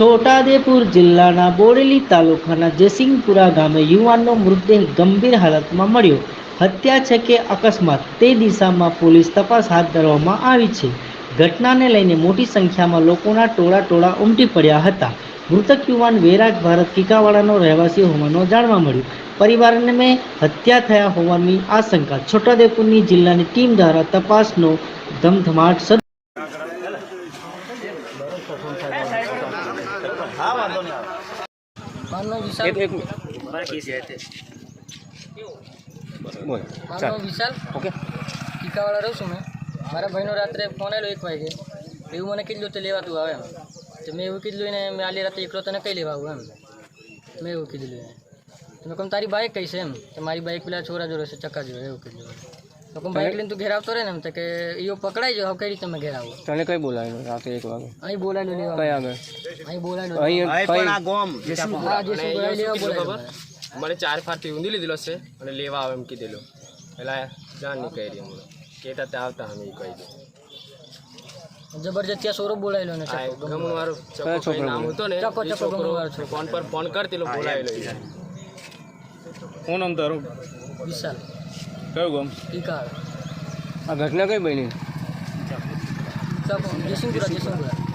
છોટાદેપુર જિલ્લાના બોડેલી તાલુકાના જયસિંહપુરા ગામે યુવાનનો મૃતદેહ ગંભીર હાલતમાં મળ્યો. હત્યા છે કે અકસ્માત તે દિશામાં પોલીસ તપાસ હાથ ધરવામાં આવી છે. ઘટનાને લઈને મોટી સંખ્યામાં લોકોના ટોળા ટોળા ઉમટી પડ્યા હતા. મૃતક યુવાન વૈરાગ ભારત કિકાવાડાનો રહેવાસી હોવાનું જાણવા મળ્યું. પરિવારને હત્યા થયા હોવાની આશંકા. છોટાદેપુરની જિલ્લાની ટીમ દ્વારા તપાસનો ધમધમાટ મારું વાંધો વિશાલ. બોલ. મારું વિશાલ. ઓકે. ટીકાવાળા રહું છું મેં. મારા ભાઈનો રાત્રે ફોન આવ્યો એક વાગે. એવું મને કીધું તો લેવા તું આવે એમ. તો મેં એવું કીધું એને મેં આલી રાતે એકલો તને કઈ લેવા આવું એમ. મેં એવું કીધું એને. તો મેં કહું તારી બાઇક કઈ છે? એમ. તો મારી બાઇક પેલા છોરા જોડે છે ચક્કા જોડે એવું કીધું તો કહું બાઇક લઈને તું ઘેર આવતો રહે ને એમ તો કે ઈઓ પકડાઈ જાવ કઈ રીતે તમે ઘેર આવું? તને કઈ બોલાવેલું રાતે એક વાગે? અહીં બોલાયેલું લેવા કઈ આગળ? અહીં બોલાયેલું અહીં કઈ હા જે શું બોલાવી લેવા બોલાયેલું મને. ચાર ફારથી ઊંધી લીધેલો છે અને લેવા આવે એમ કીધેલું. પેલા જાણ નહીં રહી મને કહેતા ત્યાં આવતા અમે કહી દે જબરજસ્તી આ સોરો બોલાયેલો ને આ ચક્કો ગમણ વાળો ચકો કઈ છોકરો નામ હતો ને ચકો, ચકો ગમણ વાળો. ફોન પર ફોન કરતેલો બોલાવેલો એ. ફોન નામ તારું? વિશાલ. કયું ગામ? ટીકાવાળા આ ઘટના કઈ બની? જયસિંહપુરા જયસિંહપુરા